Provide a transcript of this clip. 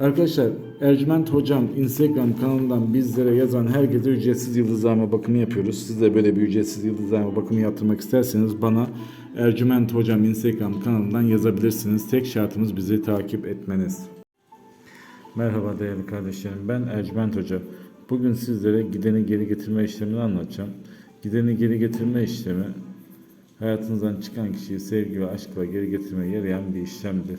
Arkadaşlar Ercüment Hocam Instagram kanalından bizlere yazan herkese ücretsiz yıldızlama bakımı yapıyoruz. Siz de böyle bir ücretsiz yıldızlama bakımı yaptırmak isterseniz bana Ercüment Hocam Instagram kanalından yazabilirsiniz. Tek şartımız bizi takip etmeniz. Merhaba değerli kardeşlerim ben Ercüment Hoca. Bugün sizlere gideni geri getirme işlemini anlatacağım. Gideni geri getirme işlemi hayatınızdan çıkan kişiyi sevgi ve aşkla geri getirmeye yarayan bir işlemdir.